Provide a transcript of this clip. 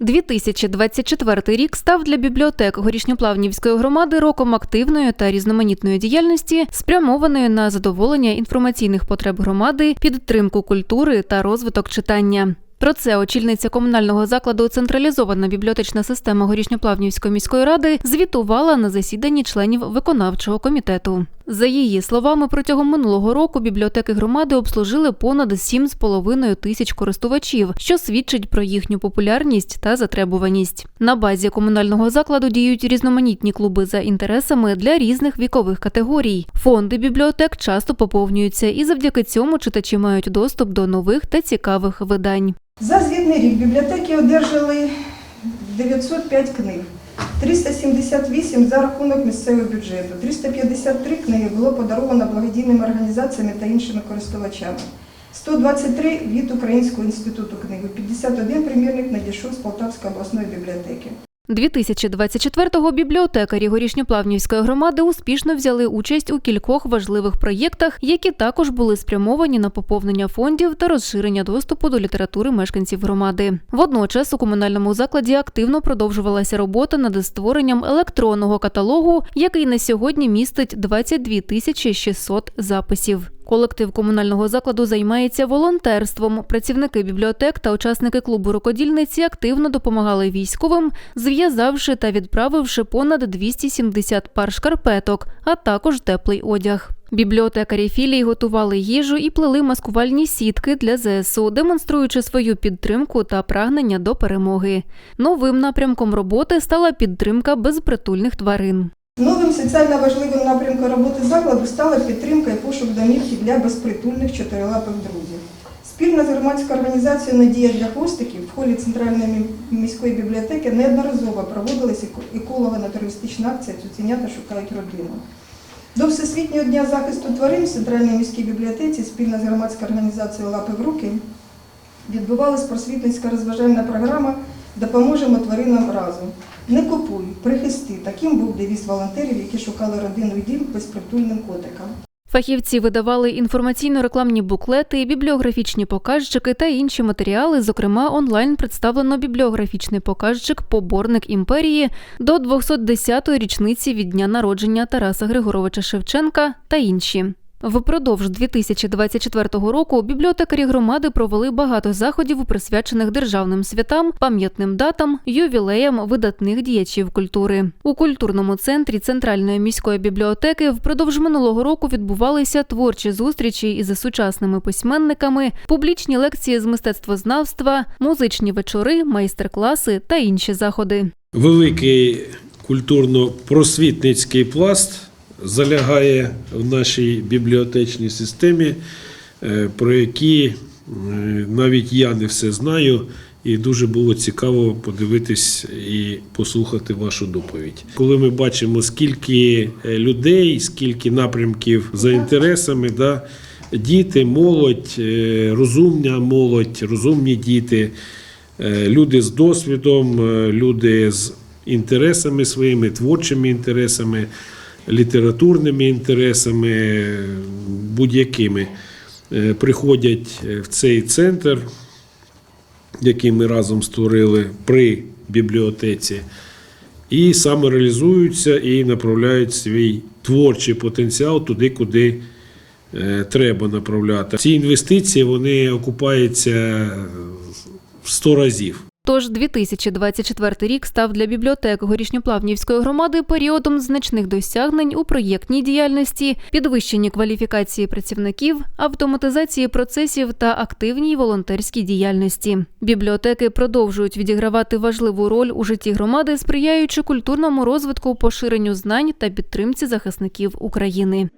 2024 рік став для бібліотек Горішньоплавнівської громади роком активної та різноманітної діяльності, спрямованої на задоволення інформаційних потреб громади, підтримку культури та розвиток читання. Про це очільниця комунального закладу Централізована бібліотечна система Горішньоплавнівської міської ради звітувала на засіданні членів виконавчого комітету. За її словами, протягом минулого року бібліотеки громади обслужили понад 7,5 тисяч користувачів, що свідчить про їхню популярність та затребуваність. На базі комунального закладу діють різноманітні клуби за інтересами для різних вікових категорій. Фонди бібліотек часто поповнюються, і завдяки цьому читачі мають доступ до нових та цікавих видань. За звітний рік бібліотеки одержали 905 книг, 378 за рахунок місцевого бюджету, 353 книги було подаровано благодійними організаціями та іншими користувачами. 123 від Українського інституту книги, 51 примірник надійшов з Полтавської обласної бібліотеки. 2024-го бібліотекарі Горішньоплавнівської громади успішно взяли участь у кількох важливих проєктах, які також були спрямовані на поповнення фондів та розширення доступу до літератури мешканців громади. Водночас у комунальному закладі активно продовжувалася робота над створенням електронного каталогу, який на сьогодні містить 22 тисячі 600 записів. Колектив комунального закладу займається волонтерством. Працівники бібліотек та учасники клубу рукодільниці активно допомагали військовим, зв'язавши та відправивши понад 270 пар шкарпеток, а також теплий одяг. Бібліотекарі філії готували їжу і плели маскувальні сітки для ЗСУ, демонструючи свою підтримку та прагнення до перемоги. Новим напрямком роботи стала підтримка безпритульних тварин. Новим соціально важливим напрямком роботи закладу стала підтримка і пошук домівки для безпритульних чотирилапих друзів. Спільно з громадською організацією Надія для хвостиків в холі Центральної міської бібліотеки неодноразово проводилася еколого-натуристична акція «Цуценята шукають родину. До Всесвітнього дня захисту тварин в Центральній міській бібліотеці спільно з громадською організацією Лапи в руки відбувалась просвітницька розважальна програма Допоможемо тваринам разом. Не купуй, прихисти. Таким був девіз волонтерів, які шукали родину і дім безпритульним котикам. Фахівці видавали інформаційно-рекламні буклети, бібліографічні показчики та інші матеріали. Зокрема, онлайн представлено бібліографічний показчик Поборник імперії до 210-ї річниці від дня народження Тараса Григоровича Шевченка та інші. Впродовж 2024 року бібліотекарі громади провели багато заходів, присвячених державним святам, пам'ятним датам, ювілеям видатних діячів культури. У культурному центрі Центральної міської бібліотеки впродовж минулого року відбувалися творчі зустрічі із сучасними письменниками, публічні лекції з мистецтвознавства, музичні вечори, майстер-класи та інші заходи. Великий культурно-просвітницький пласт залягає в нашій бібліотечній системі, е, про які е, навіть я не все знаю, і дуже було цікаво подивитись і послухати вашу доповідь. Коли ми бачимо, скільки е, людей, скільки напрямків за інтересами, да, діти, молодь, розумна молодь, розумні діти, люди з досвідом, люди з інтересами своїми, творчими інтересами, літературними інтересами, будь-якими, е, приходять е, в цей центр, який ми разом створили при бібліотеці, і самореалізуються і направляють свій творчий потенціал туди, куди е, треба направляти. Ці інвестиції вони окупаються в 100 разів. Тож 2024 рік став для бібліотек Горішньоплавнівської громади періодом значних досягнень у проєктній діяльності, підвищенні кваліфікації працівників, автоматизації процесів та активній волонтерській діяльності. Бібліотеки продовжують відігравати важливу роль у житті громади, сприяючи культурному розвитку, поширенню знань та підтримці захисників України.